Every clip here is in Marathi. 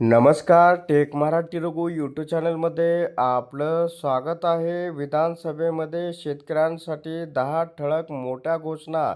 नमस्कार टेक मराठी रघु यूट्यूब चॅनलमध्ये आपलं स्वागत आहे. विधानसभेमध्ये शेतकऱ्यांसाठी दहा ठळक मोठ्या घोषणा.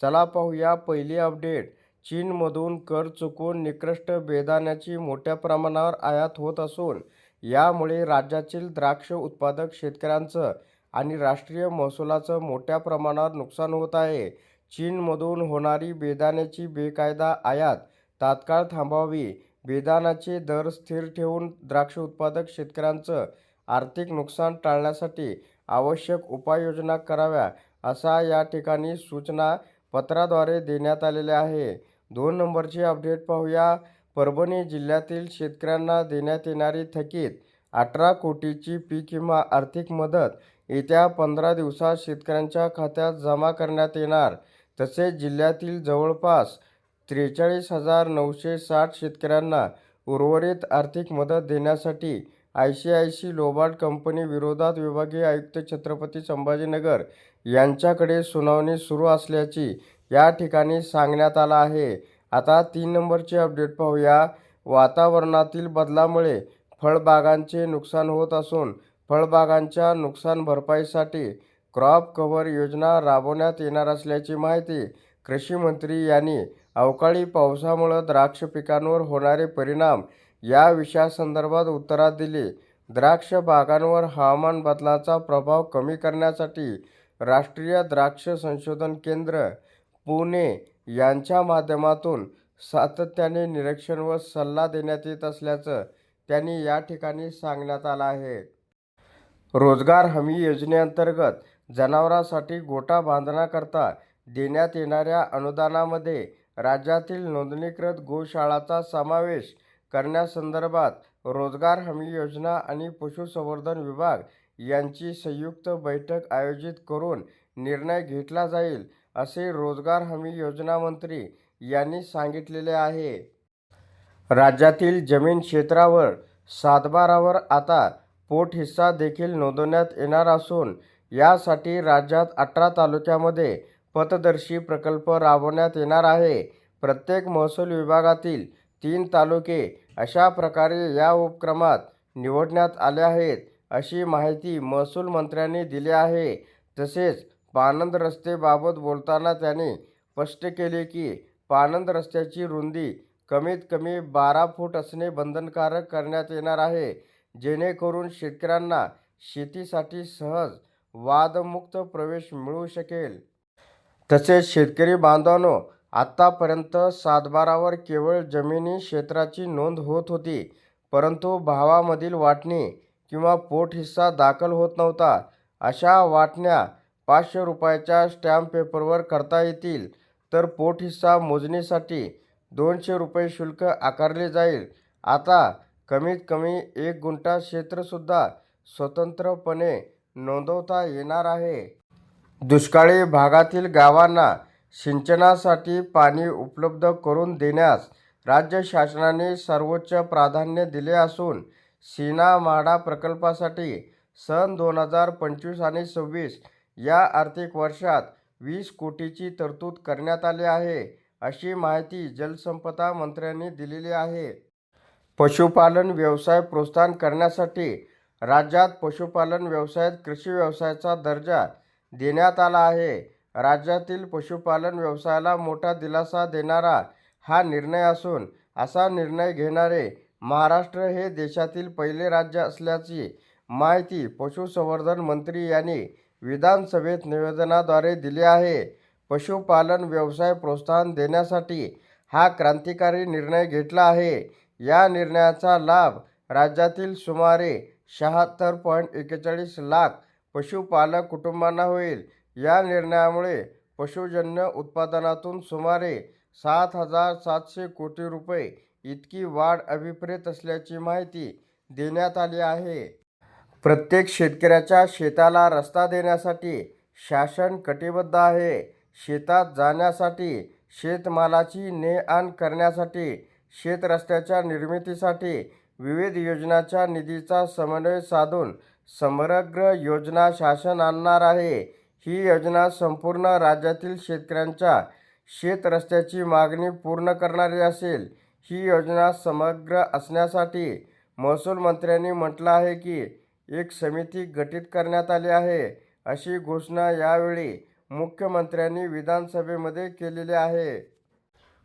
चला पाहूया पहिली अपडेट चीनमधून कर चुकून निकृष्ट बेदाण्याची मोठ्या प्रमाणावर आयात होत असून यामुळे राज्यातील द्राक्ष उत्पादक शेतकऱ्यांचं आणि राष्ट्रीय महसुलाचं मोठ्या प्रमाणावर नुकसान होत आहे. चीनमधून होणारी बेदाण्याची बेकायदा आयात तात्काळ थांबवावी. बेदाणाचे दर स्थिर ठेवून द्राक्ष उत्पादक शेतकऱ्यांचं आर्थिक नुकसान टाळण्यासाठी आवश्यक उपाययोजना कराव्या असा या ठिकाणी सूचना पत्राद्वारे देण्यात आलेल्या आहे. दोन नंबरची अपडेट पाहूया. परभणी जिल्ह्यातील शेतकऱ्यांना देण्यात येणारी थकीत अठरा कोटीची पीक विमा आर्थिक मदत येत्या पंधरा दिवसात शेतकऱ्यांच्या खात्यात जमा करण्यात येणार. तसेच जिल्ह्यातील जवळपास त्रेचाळीस हजार नऊशे साठ शेतकऱ्यांना उर्वरित आर्थिक मदत देण्यासाठी I C I C Lombard company विरोधात विभागीय आयुक्त छत्रपती संभाजीनगर यांच्याकडे सुनावणी सुरू असल्याची या ठिकाणी सांगण्यात आलं आहे. आता तीन नंबरची अपडेट पाहूया. वातावरणातील बदलामुळे फळबागांचे नुकसान होत असून फळबागांच्या नुकसान भरपाईसाठी क्रॉप कव्हर योजना राबवण्यात येणार असल्याची माहिती कृषी मंत्री यांनी अवकाळी पावसामुळं द्राक्ष पिकांवर होणारे परिणाम या विषयासंदर्भात उत्तरात दिली. द्राक्ष बागांवर हवामान बदलाचा प्रभाव कमी करण्यासाठी राष्ट्रीय द्राक्ष संशोधन केंद्र पुणे यांच्या माध्यमातून सातत्याने निरीक्षण व सल्ला देण्यात येत असल्याचं त्यांनी या ठिकाणी सांगण्यात आलं आहे. रोजगार हमी योजनेअंतर्गत जनावरांसाठी गोटा बांधण्याकरता देण्यात येणाऱ्या अनुदानामध्ये राज्यातील नोंदणीकृत गोशाळाचा समावेश करण्यासंदर्भात रोजगार हमी योजना आणि पशुसंवर्धन विभाग यांची संयुक्त बैठक आयोजित करून निर्णय घेतला जाईल असे रोजगार हमी योजना मंत्री यांनी सांगितलेले आहे. राज्यातील जमीन क्षेत्रावर सातबारावर आता पोट हिस्सा देखील नोंदवण्यात येणार असून यासाठी राज्यात अठरा तालुक्यामध्ये पथदर्शी प्रकल्प राबवण्यात येणार आहे. प्रत्येक महसूल विभागातील तीन तालुके अशा प्रकारे या उपक्रमात निवडण्यात आले आहेत अशी माहिती महसूल मंत्र्यांनी दिली आहे. तसेच पानंद रस्तेबाबत बोलताना त्यांनी स्पष्ट केले की पानंद रस्त्याची रुंदी कमीत कमी बारा फूट असणे बंधनकारक करण्यात येणार आहे. जेणेकरून शेतकऱ्यांना शेतीसाठी सहज वादमुक्त प्रवेश मिळू शकेल. तसेच शेतकरी बांधवांनो आत्तापर्यंत सातबारावर केवळ जमिनी क्षेत्राची नोंद होत होती परंतु भावामधील वाटणी किंवा पोट हिस्सा दाखल होत नव्हता. अशा वाटण्या पाचशे रुपयाच्या स्टॅम्प पेपरवर करता येतील तर पोट हिस्सा मोजणीसाठी दोनशे रुपये शुल्क आकारले जाईल. आता कमीत कमी एक गुंठा क्षेत्रसुद्धा स्वतंत्रपणे नोंदवता येणार आहे. दुष्काळी भागातील गावांना सिंचनासाठी पाणी उपलब्ध करून देण्यास राज्य शासनाने सर्वोच्च प्राधान्य दिले असून सीना म्हाडा प्रकल्पासाठी सन दोन हजार पंचवीस आणि सव्वीस या आर्थिक वर्षात वीस कोटीची तरतूद करण्यात आली आहे अशी माहिती जलसंपदा मंत्र्यांनी दिलेली आहे. पशुपालन व्यवसाय प्रोत्साहन करण्यासाठी राज्यात पशुपालन व्यवसायात कृषी व्यवसायाचा दर्जा देण्यात आला आहे. राज्यातील पशुपालन व्यवसायाला मोठा दिलासा देणारा हा निर्णय असून असा निर्णय घेणारे महाराष्ट्र हे देशातील पहिले राज्य असल्याची माहिती पशुसंवर्धन मंत्री यांनी विधानसभेत निवेदनाद्वारे दिली आहे. पशुपालन व्यवसाय प्रोत्साहन देण्यासाठी हा क्रांतिकारी निर्णय घेतला आहे. या निर्णयाचा लाभ राज्यातील सुमारे शहात्तर पॉईंट एकेचाळीस लाख पशुपालक कुटुंबांना होईल. या निर्णयामुळे पशुजन्य उत्पादनातून सुमारे सात हजार सातशे कोटी रुपये इतकी वाढ अभिप्रेत असल्याची माहिती देण्यात आली आहे. प्रत्येक शेतकऱ्याच्या शेताला रस्ता देण्यासाठी शासन कटिबद्ध आहे. शेतात जाण्यासाठी शेतमालाची ने आण करण्यासाठी शेतरस्त्याच्या निर्मितीसाठी विविध योजनांच्या निधीचा समन्वय साधून समग्र योजना शासन आणणार आहे. ही योजना संपूर्ण राज्यातील शेतकऱ्यांच्या शेतरस्त्याची मागणी पूर्ण करणारी असेल. ही योजना समग्र असण्यासाठी महसूल मंत्र्यांनी म्हटलं आहे की एक समिती गठीत करण्यात आली आहे. अशी घोषणा यावेळी मुख्यमंत्र्यांनी विधानसभेमध्ये केलेली आहे.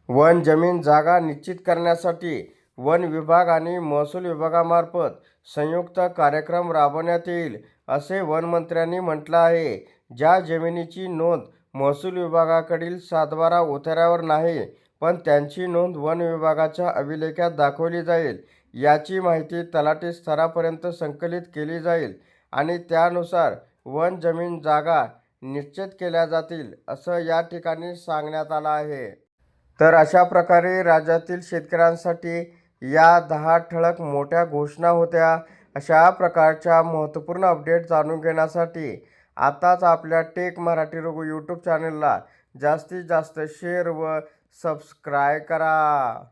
वन जमीन जागा निश्चित करण्यासाठी वन विभाग आणि महसूल विभागामार्फत संयुक्त कार्यक्रम राबवण्यात येईल असे वनमंत्र्यांनी म्हटलं आहे. ज्या जमिनीची नोंद महसूल विभागाकडील सातबारा उतार्यावर नाही पण त्यांची नोंद वन विभागाच्या अभिलेखात दाखवली जाईल. याची माहिती तलाठी स्तरापर्यंत संकलित केली जाईल आणि त्यानुसार वन जमीन जागा निश्चित केल्या जातील असं या ठिकाणी सांगण्यात आलं आहे. तर अशा प्रकारे राज्यातील शेतकऱ्यांसाठी या दहा ठळक मोठ्या घोषणा होत्या अशा प्रकारच्या महत्त्वपूर्ण अपडेट जाणून घेण्यासाठी आताच आपल्या टेक मराठी रघु यूट्यूब चॅनलला जास्तीत जास्त शेअर व सबस्क्राय करा.